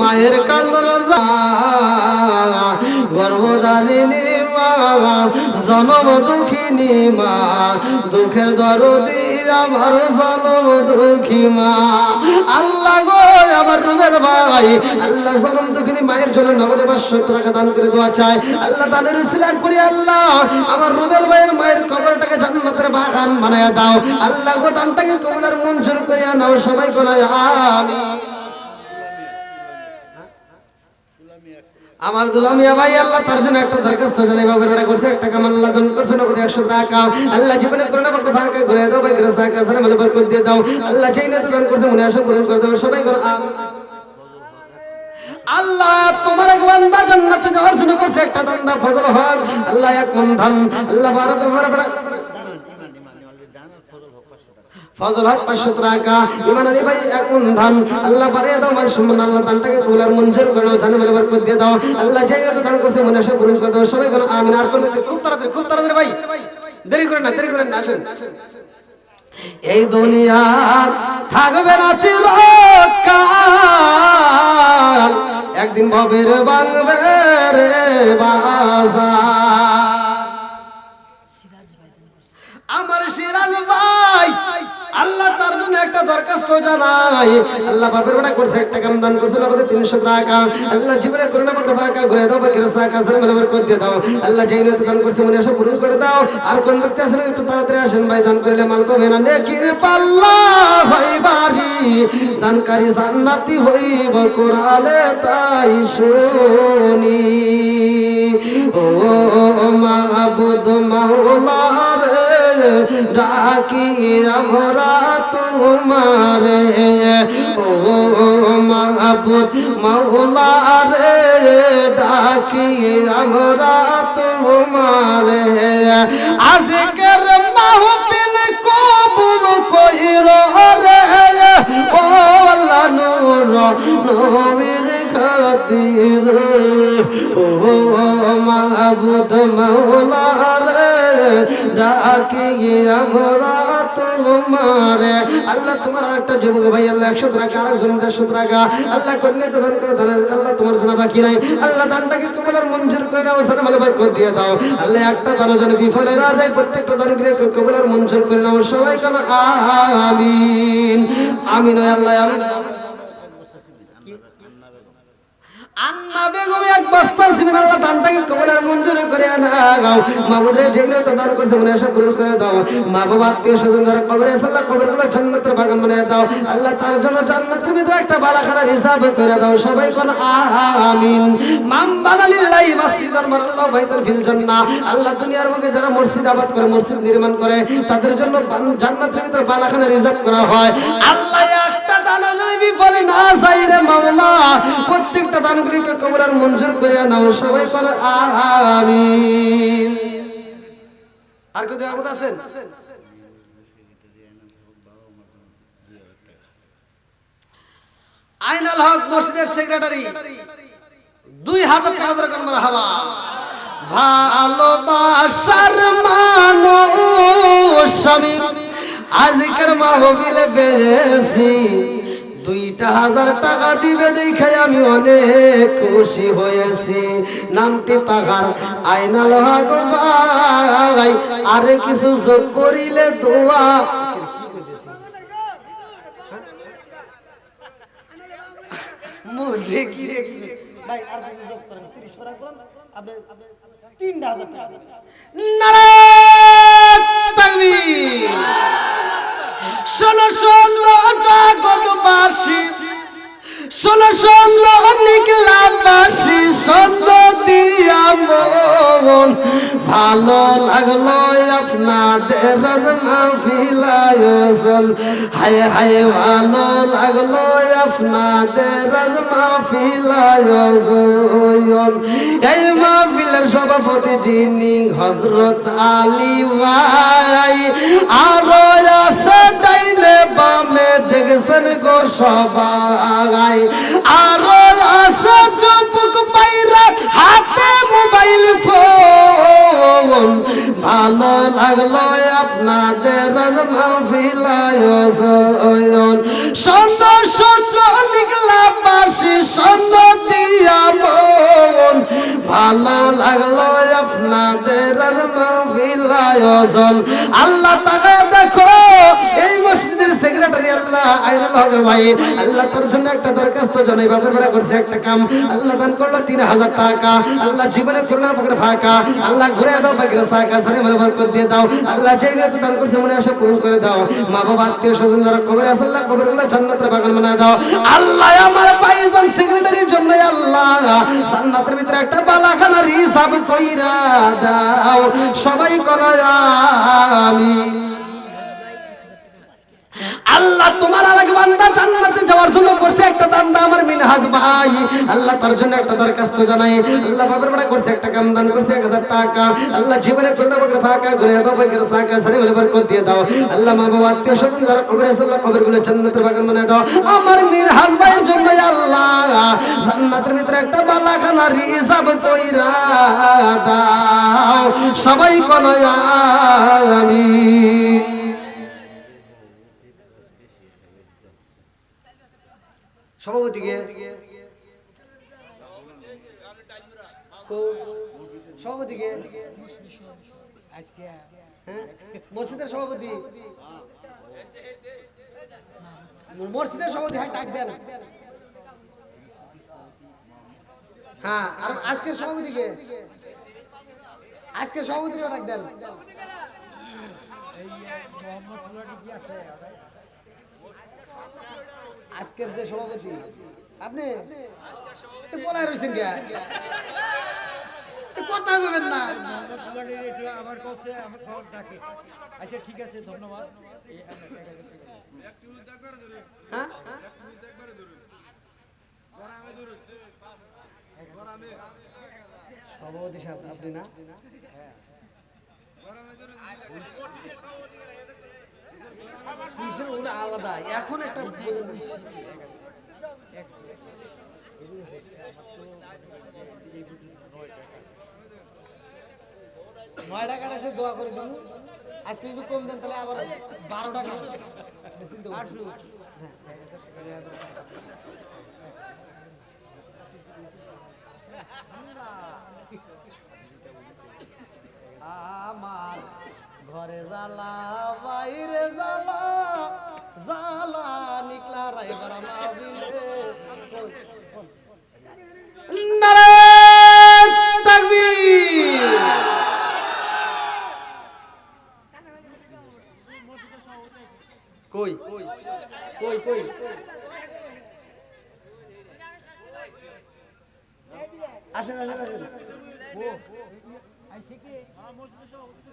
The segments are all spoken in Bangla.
মায়ের কান্দর গর্ভধারিণী মা, জনম দুঃখিনী মা, দুঃখের দরদি আমার জনম দুঃখী মা। আল্লাহ গো, আমার রুবের ভাই, আল্লাহ জনম দুঃখিনী মায়ের জন্য নগদে পাঁচশো টাকা দান করে দেওয়া চায়। আল্লাহ তাদের উসিলান করি, আল্লাহ, আমার রুবেল ভাইয়ের মায়ের কবরটাকে জান্নাতের বাগান বানায় দাও। আল্লাহ গো, দানটাকে কবুলার মঞ্জুর করে নাও সবাই করে আমি আমার দুলামিয়া ভাই আল্লাহ তার জন্য একটা দরখাস্ত জানাই বাবার বেড়া করছে একটা কামাল আল্লাহ দান করছে, নগদ একশো টাকা। আল্লাহ জীবনে করোনা বক্ত ফাঁকা ঘুরে দাও, ভাই গ্রাস আকাশ মেলে বরকত দিয়ে দাও। আল্লাহ চাই না দান করছে মনে আসো পূরণ করে দেবে, সবাই করে। আল্লাহ তোমার এক বান্দা জান্নাতে যাওয়ার জন্য করছে, একটা দান্দা ফজল হক। আল্লাহ এক মন ধান, আল্লাহ বারো বেড়া ফজল হক পাঁচশো টাকা। ইমান আলী ভাই ধান। আল্লাহ বাড়িয়ে দাও মান সম্মান আল্লাহ কুলার মঞ্জুর করে দিয়ে দাও। আল্লাহ করছে, মনে করে দাও। সবাই বলো আর খুব তাড়াতাড়ি খুব তাড়াতাড়ি ভাই। দেরি করেন না, দেরি করেন না, আসেন। এই দুনিয়া থাকবে না একদিন ভবের বাংবে রে বাজার। আমার সিরাজ ভাই আল্লাহ তার জন্য একটা দরখাস্ত জানাই। আল্লাহ বাপের বেটা করছে, একটা কাম দান করছে আমাদের তিনশো টাকা। আল্লাহ জীবনে করোনা মতো ফাঁকা ঘুরে দাও, বাকি রসা কাছে বের করে দিয়ে দাও। আল্লাহ যেই নিয়ত দান করছে, মনে আসে পূরণ করে দাও। আর কোন ব্যক্তি আসেন একটু তাড়াতাড়ি আসেন ভাই, দান করলে মাল কবে না? নেকির পাল্লা হই বাড়ি, দানকারী জান্নাতি হইব কোরআনে তাই শুনি। ও মাহবুদ মাওলা রে ডাকি আমরা তোমারে। ও মাহবুদ মাওলা রে ডাকি আমরা তোমারে। আজকের মাহফিল কবুল কইর রে। ও আল্লাহ নূর, নবীর খাতির। ও মাহবুদ মাওলা রে আমরা আল্লাহ তোমার যুবক ভাই, আল্লাহ একশো টাকা একজন দেড়শো টাকা। আল্লাহ করলে তো দান করে আল্লাহ তোমার জন্য বাকি নাই। আল্লাহ দানটাকে কবলার মঞ্জুর করে দাও, সালাম করে দিয়ে দাও। আল্লাহ একটা বিফলে না যায়, প্রত্যেকটা দান গিয়ে কবলার মঞ্জুর করে নাও সবাই কেন আমিন। আমিন আল্লাহ, আমিন। আল্লাহ যারা দুনিয়ার বুকে যারা মসজিদ আবাদ করে, মসজিদ নির্মাণ করে, তাদের জন্য জান্নাতের ভিতরে বালাখানা রিজার্ভ করা হয়। আল্লাহ একটা দানা দানগুলিকে কবরের মঞ্জুর করে নাও, সবাই করে আমিন। আর কেউ আছেন? আইনাল হক মসজিদের সেক্রেটারি, দুই হাজার টাকা কোন হাওয়া ভালোবাসার মানুষ আজকের মাহবিলে বেজেছি দুইটা হাজার টাকা দিবে দেখে আমি অনেক খুশি হয়েছি। নামটি তাহার আইনাল হক ভাই। আরে কিছু যোগ করিলে দোয়া। মুখে কি রে? ভাই, আর কিছু যোগ করেন। 30 করে করুন। আপনি আপনি 3000 টাকা শোনো জগৎবাসী নিকলাবাসী শোনো দিয়া ভালো লাগল আপনাদের রাজমা ফিলায়োজন হায় হায়, ভালো লাগল আপনাদের রাজমা ফিলায়োজন এই মাহফিলের সভাপতি যিনি হজরত আলী ভাই, আরও আছে বামে দেখছেন গো সবাই। আছে চুপুক হাতে মোবাইল ফোন। ভালো লাগল আপনাদের ভালো লাগল আপনাদের আল্লাহ তাকে দেখো, এই মসজিদের সেক্রেটারি আল্লাহ ভাই, আল্লাহ তোর জন্য একটা দরখাস্ত জানাই বাপের বেড়া করছে একটা কাম। আল্লাহ দান করল তিন হাজার টাকা। আল্লাহ জীবনে করল ফাঁকা। আল্লাহ ঘুরে দাও বাকিরা সাকা মনে বরকত দিয়ে দাও। আল্লাহ নিয়ে দান করছে মনে আসে পূরণ করে দাও। মা বাবা, আত্মীয় স্বজন যারা কবরে আছে আল্লাহ কবরগুলো জান্নাতের বাগান বানায় দাও। আল্লাহ আমার ভাইজান সেক্রেটারির জন্য আল্লাহ জান্নাতের ভিতরে একটা বালাখানা রিসাব কইরা দাও। সবাই করা আমি আল্লাহ তোমার আর এক বান্দা জান্নাতে যাওয়ার জন্য করছে, একটা চান্দা আমার মিনহাজ ভাই। আল্লাহ তার জন্য একটা দরখাস্ত জানাই। আল্লাহ বাবার বড় করছে, একটা কাম দান করছে 1000 টাকা। আল্লাহ জীবনে কোন বকর ফাঁকা ঘুরে দাও বকর সাকা সারে বলে বরকত দিয়ে দাও। আল্লাহ মা বাবা আত্মীয় স্বজন যারা কবরে আছে, আল্লাহ কবরগুলো জান্নাতের বাগান বানায় দাও। আমার মিনহাজ ভাইয়ের জন্য আল্লাহ, জান্নাতের ভিতরে একটা বালাখানা রিজার্ভ কইরা দাও। সবাই কোন আমি সভাপতিকে সভাপতিকে? হ্যাঁ? মসজিদের সভাপতি? মসজিদের সভাপতি হ্যাঁ ডাক দেন। হ্যাঁ আর আজকের সভাপতিকে? আজকের সভাপতি ডাক দেন। আজকের যে সভাপতি, আপনি? তো রয়েছেন কে? কথা বলবেন না। আমার কাছে আমার খবর থাকে আচ্ছা ঠিক আছে ধন্যবাদ সভাপতি সাহেব, আপনি না? আলাদা। এখন একটা নয় টাকার আছে দোয়া করে দিন আজকে যদি কম দেন তাহলে আবার বারো টাকা। আমার ঘরে জ্বালা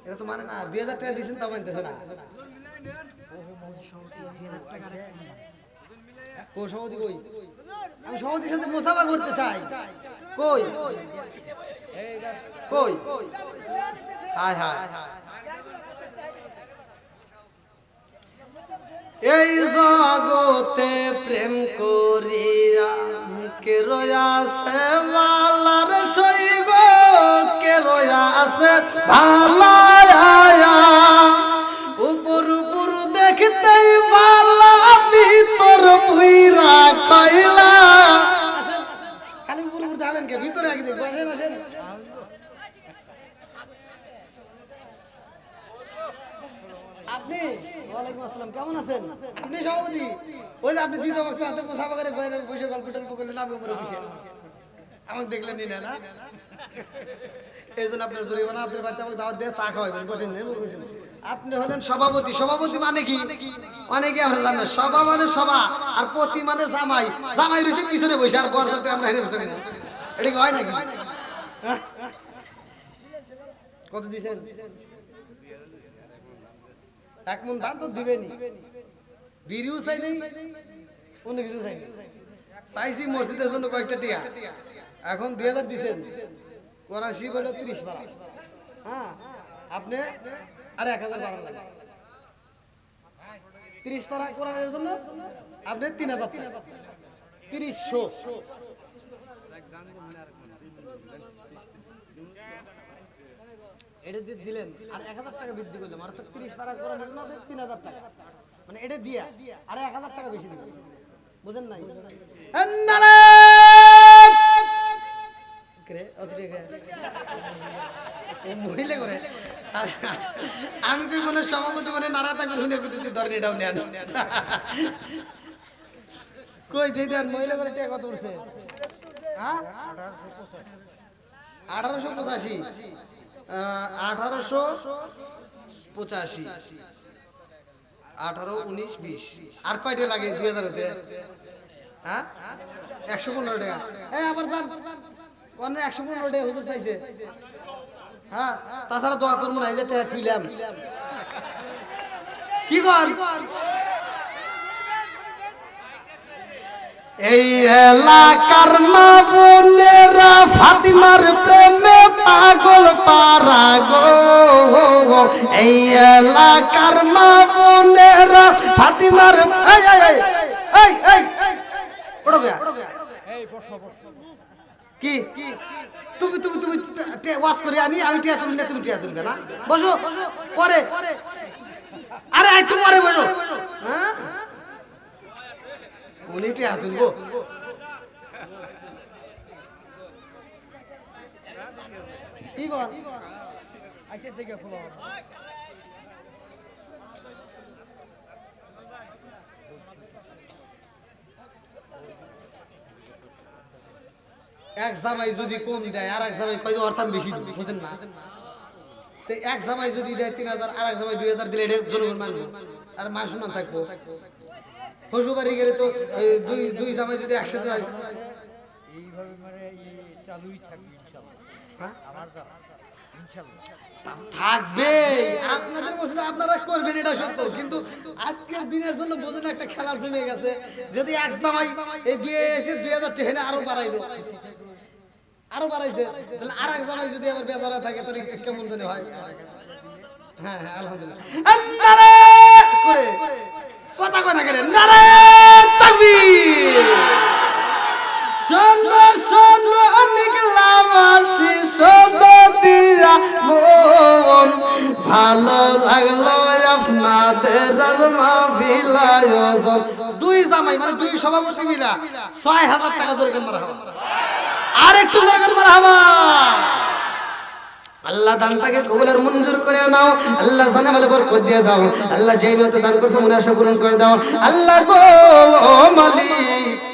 এটা তো মানে না, দুই হাজার টাকা দিয়েছেন তা মানতেছে না। কই, সভাপতি কই? আমি সাথে মোসাফা করতে চাই। কই? কই? হায় হায়। এই জগতে প্রেম করিয়া কে রয়াছে মালার সৈব কে রয়াছে ভালায়া আপনি সভাপতি? ওই যে আপনি দ্বিতীয় হাতে করে বসে গল্প টল্প করলেন আমাকে দেখলেন নি না এই জন্য আপনার আপনার বাড়িতে আমাকে দাওয়াত দিয়ে চা খাওয়াবেন বসেন আপনি হলেন সভাপতি সভাপতি মানে কি? অনেকে আমরা না। সভা মানে সভা, আর পতি মানে জামাই। জামাই রয়েছে, পিছনে বসে, আর বর সাথে আমরা হেরে বসে এটা কি হয় নাকি? হ্যাঁ? কত দিয়েছেন? এক মন ধান তো দিবেনি বিড়িও চাই নাই অন্য কিছু চাই নাই। চাইছি মসজিদের জন্য কয়েকটা টিয়া। এখন দুই হাজার দিচ্ছেন করাশি বলে ত্রিশ পারা হ্যাঁ আপনি আর এক হাজার বাড়া লাগে। ত্রিশ পারা কোরআনের জন্য আপনি তিন হাজার তিরিশশো। এটা দিয়ে দিলেন আর এক হাজার টাকা বৃদ্ধি করলাম আর তিরিশ পারা করার জন্য হবে তিন হাজার টাকা। মানে এটা দিয়ে আর এক হাজার টাকা বেশি দিবেন বুঝেন নাই? মহিলা করে? আমি কই মনে সভাপতি মানে নারা তাকে শুনে করতেছি ধরেন এটাও নেন। কই দিয়ে দেন মহিলা করে টাকা কত উঠছে হ্যাঁ? আঠারোশো পঁচাশি। আঠারোশো পঁচাশি। আঠারো, উনিশ, বিশ। আর কয়টা লাগে দুই হাজার হতে হ্যাঁ? একশো পনেরো টাকা। একশো পনেরো টাকা হুজুর চাইছে। হ্যাঁ? তাছাড়া দোয়া এই এই এলাকার মা বোনেরা ফাতিমার প্রেমে পাগল পারা গো এই এলাকার মা বোনেরা ফাতিমার কি? তুমি তুমি তুমি ওয়াশ করে, আমি আমি টিয়া না, তুমি টিয়া তুলবে না। বসো, পরে। আরে একটু পরে বসো। হ্যাঁ? উনি টিয়া তুলবো। কি বল? আইসে থেকে হবে। এক জামাই যদি কম দেয় আর এক জামাই কয় সাথে বেশি বুঝেন না? তো এক জামাই যদি দেয় তিন হাজার আর এক জামাই দুই হাজার দিলে এটা জনগণ মানবো। আর মান সম্মান থাকব। শ্বশুর গেলে তো দুই দুই জামাই যদি একসাথে যায় এইভাবে মানে চালুই থাকবে ইনশাল্লাহ হ্যাঁ? আমার দ্বারা ইনশাল্লাহ থাকবে। আপনাদের মধ্যে আপনারা করবেন, এটা সত্য। কিন্তু আজকের দিনের জন্য বোঝেন একটা খেলা জমে গেছে। যদি এক জামাই এই এসে দুই হাজার টেনে আরও বাড়াইলো আরও বাড়াইছে। তাহলে আর এক জামাই যদি আবার বেজারা থাকে, তাহলে কেমন জানি হয়। হ্যাঁ হ্যাঁ কথা কয় না কেন? নারে তাকবীর! শোনো শোনো নিকলাম আসি শোনো দিয়া মন। ভালো লাগল আপনাদের মাহফিল আয়োজন। দুই জামাই মানে দুই সভাপতি মিলা ছয় হাজার টাকা জোরে মারা আর একটু জোরে মারা হবা। আল্লাহ দানটাকে কবুলের মঞ্জুর করে নাও। আল্লাহ জানে বলে বরকত দিয়ে দাও। আল্লাহ যেই নিয়তে দান করছে মনে আশা পূরণ করে দাও। আল্লাহ গো মালিক।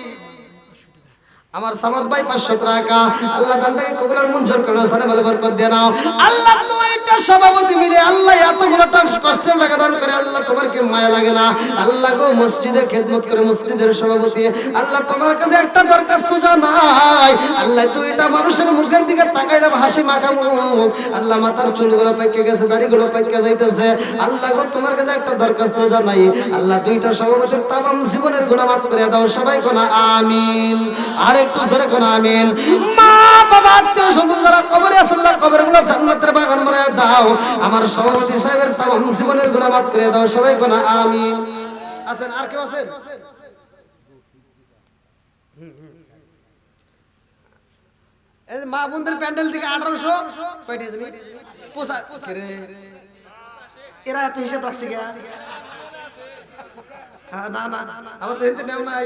আমার সামাদ ভাই পাঁচশো টাকা। আল্লাহ দানটাকে কবুলের মঞ্জুর করে, জানে বলে বরকত দিয়ে নাও। আল্লাহ দুইটা সভাপতি মিলে আল্লাহ এতগুলো কষ্টের টাকা দান করে, আল্লাহ তোমার কি মায়া লাগে না? আল্লাহ গো, মসজিদে খেদমত করে মসজিদের সভাপতি, আল্লাহ তোমার কাছে একটা দরখাস্ত জানাই। আল্লাহ দুইটা মানুষের মুখের দিকে তাকাইলাম হাসি মাখা মুখ আল্লাহ মাথার চুলগুলো পাইকে গেছে, দাড়িগুলো পাইকে যাইতেছে। আল্লাহ গো, তোমার কাছে একটা দরখাস্ত জানাই। আল্লাহ দুইটা সভাপতির তামাম জীবনের গুণা মাফ করে দাও সবাই কোনা আমিন। আর একটু ধরে কোনা আমিন। মা বাবা আত্মীয় স্বজন যারা কবরে আছে আল্লাহ কবরগুলো জান্নাতের বাগান বানায় দাও। আমার সভাপতি সাহেবের জীবনের গুণা মাফ করে দাও সবাই কোনা আমিন। আছেন আর কেউ আছেন? মা বোনদের প্যান্ডেল থেকে আঠারোশো তুমি পোষা এরা এত হিসাব রাখছে হ্যাঁ, না না আমার তো হেনতে নেও নাই।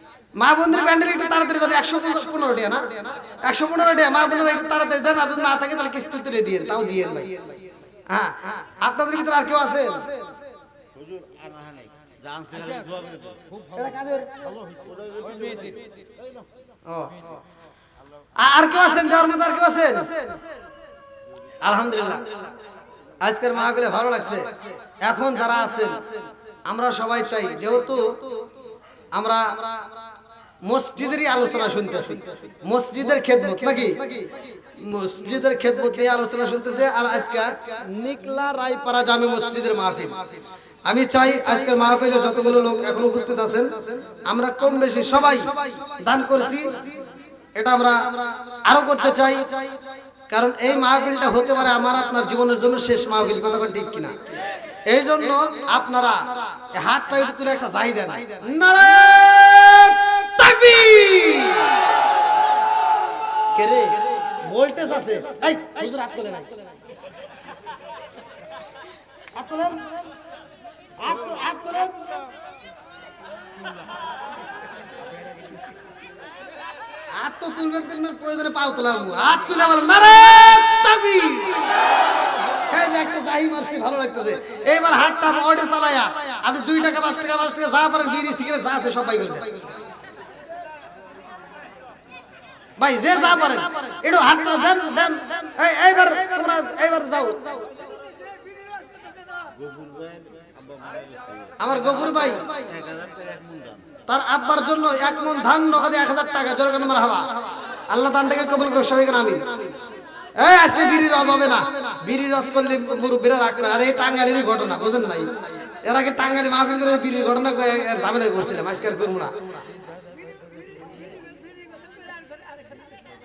মা বন্ধুর প্যান্ডেল একটু তাড়াতাড়ি দেন একশো পনেরো টাকা না? একশো পনেরো টাকা মা বন্ধুরা একটু তাড়াতাড়ি দেন আর যদি না থাকে তাহলে কিস্তি তুলে দিয়ে তাও দিয়ে ভাই। হ্যাঁ আপনাদের ভিতরে আর কেউ আছে? এটা কাদের? ওই মেয়েদের। ও। আ- আর কেউ আছেন? দেওয়ার মধ্যে আর কেউ আছেন? আলহামদুলিল্লাহ। আজকের মাহফিলে ভালো লাগছে। এখন যারা আছেন আমরা সবাই চাই যেহেতু আমরা মসজিদেরই আলোচনা শুনতেছি। মসজিদের খেদমত নাকি? মসজিদের খেদমত নিয়ে আলোচনা শুনতেছে আর আজকে নিকলা রায়পাড়া জামে মসজিদের মাহফিল। আমি চাই আজকের মাহফিলে যতগুলো লোক এখন উপস্থিত আছেন আমরা কম বেশি সবাই দান করছি। এটা আমরা আরও করতে চাই কারণ এই মাহফিলটা হতে পারে আমার আপনার জীবনের জন্য শেষ মাহফিল কথা ঠিক কিনা? এই জন্য আপনারা হাতটা একটু তুলে একটা চাই দেন। নারায়ণ! তাকবীর কে রে? ভোল্টেজ আছে। এই, হুজুর হাত তোলে নাই হাত তোলেন। হাত হাত তোলেন। হাত তো তুলবেন তুলবেন, প্রয়োজনে পাও তোলাম। হাত তুলে বলেন নারায়ণ তাকবীর এই যে একটা মারছি, ভালো লাগতেছে। এইবার হাতটা মোড়ে চালায়া, আপনি দুই টাকা, পাঁচ টাকা পাঁচ টাকা যা পারেন, বিড়ি, সিগারেট, যা আছে সব বাই করে ভাই, যে যা পারেন একটু হাতটা দেন দেন। এই, এইবার তোমরা এইবার যাও। আমার গফুর ভাই, তার আব্বার জন্য এক মন ধান নগদে এক হাজার টাকা, জোর মারা হওয়া আল্লাহ দানটাকে কবুল করে সবাই আমি এই, আজকে বিড়ি রস হবে না। বিড়ি রস করলে মুরব্বীরা রাখবে আর, এই টাঙ্গালির ঘটনা, বুঝেন নাই? এর আগে টাঙ্গালি মাহফিল করে বিড়ির ঘটনা ঝামেলায় করছিলাম আজকে আর করব না।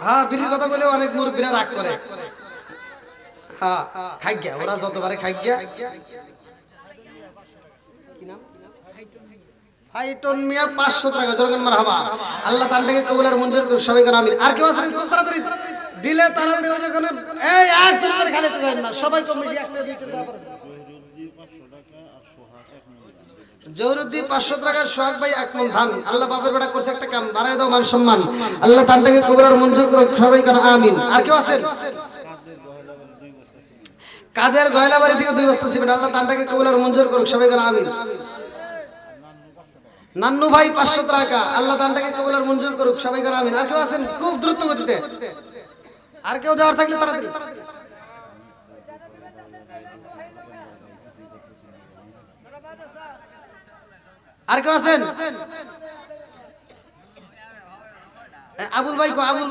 হ্যাঁ বিড়ির কথা বলে অনেক মুরব্বীরা রাগ করে। হ্যাঁ খাই গিয়া, ওরা যতবারে খাই গিয়া। ফাইটন মিয়া 500 টাকা, জোরগান মারহাবা। আল্লাহ তাআলাকে মঞ্জুর করুন সবাই করে আমিন। আর কেউ আছেন দিলে তাড়াতাড়ি ওই যখন এই এক সুন্দর খালি তো না, সবাই দুইটা জৌরুদ্দি পাঁচশো টাকার সোহাগ ভাই এক মন ধান। আল্লাহ বাপের বেটা করছে একটা কাম, বাড়াই দাও মান সম্মান। আল্লাহ তানটাকে কবুল আর মঞ্জুর করুন সবাই করে আমিন। আর কেউ আছেন? কাদের গয়লা বাড়ি থেকে দুই বস্তা ছিবেন আল্লাহ তানটাকে কবুল আর মঞ্জুর করুন সবাই করে আমিন। নান্নু ভাই পাঁচশো টাকা। আল্লাহ দানটাকে কবুল আর মঞ্জুর করুক, সবাই করে আমিন। আর কেউ আছেন? খুব দ্রুত গতিতে। আর কেউ যাওয়ার থাকলে তাড়াতাড়ি। আর কেউ আছেন? আবুল ভাই কো আবুল ভাই।